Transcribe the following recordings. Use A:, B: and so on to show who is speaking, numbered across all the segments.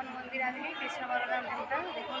A: ISKCON মন্দির আছে কৃষ্ণ বলরাম দেখুন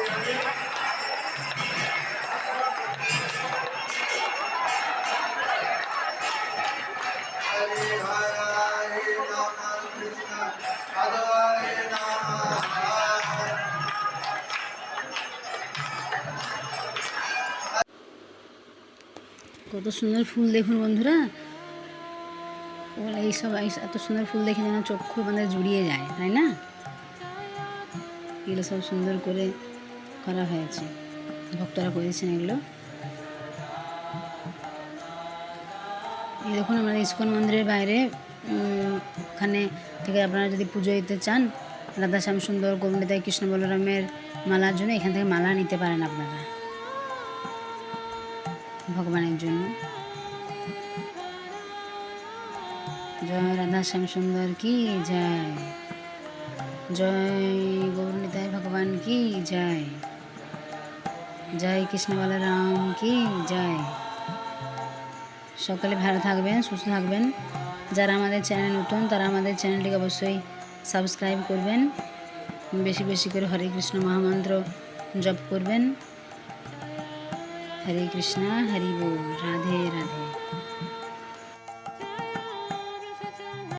A: কত সুন্দর ফুল দেখুন বন্ধুরা। এই- এত সুন্দর ফুল দেখে যেন চক্ষু মানে জুড়িয়ে যায়, তাই না? এগুলো সব সুন্দর করে করা হয়েছে। ভক্তরা করেছেন এগুলো। এই দেখুন আমাদের ইস্কন মন্দিরের বাইরে ওখানে থেকে আপনারা যদি পুজো দিতে চান রাধা শ্যাম সুন্দর গোবিন্দাই কৃষ্ণ বলরামের মালার জন্য এখান থেকে মালা নিতে পারেন আপনারা। ভগবানের জন্য। জয় রাধা শ্যাম সুন্দর কি জয়। জয় গৌরনিতাই ভগবান কি জয়। জয় কৃষ্ণ বলরাম কি জয়। সকলে ভালো থাকবেন, সুস্থ থাকবেন। যারা আমাদের চ্যানেল নতুন, তারা আমাদের চ্যানেলটিকে অবশ্যই সাবস্ক্রাইব করবেন। বেশি বেশি করে হরে কৃষ্ণ মহামন্ত্র জপ করবেন। হরে কৃষ্ণা হরি বল রাধে রাধে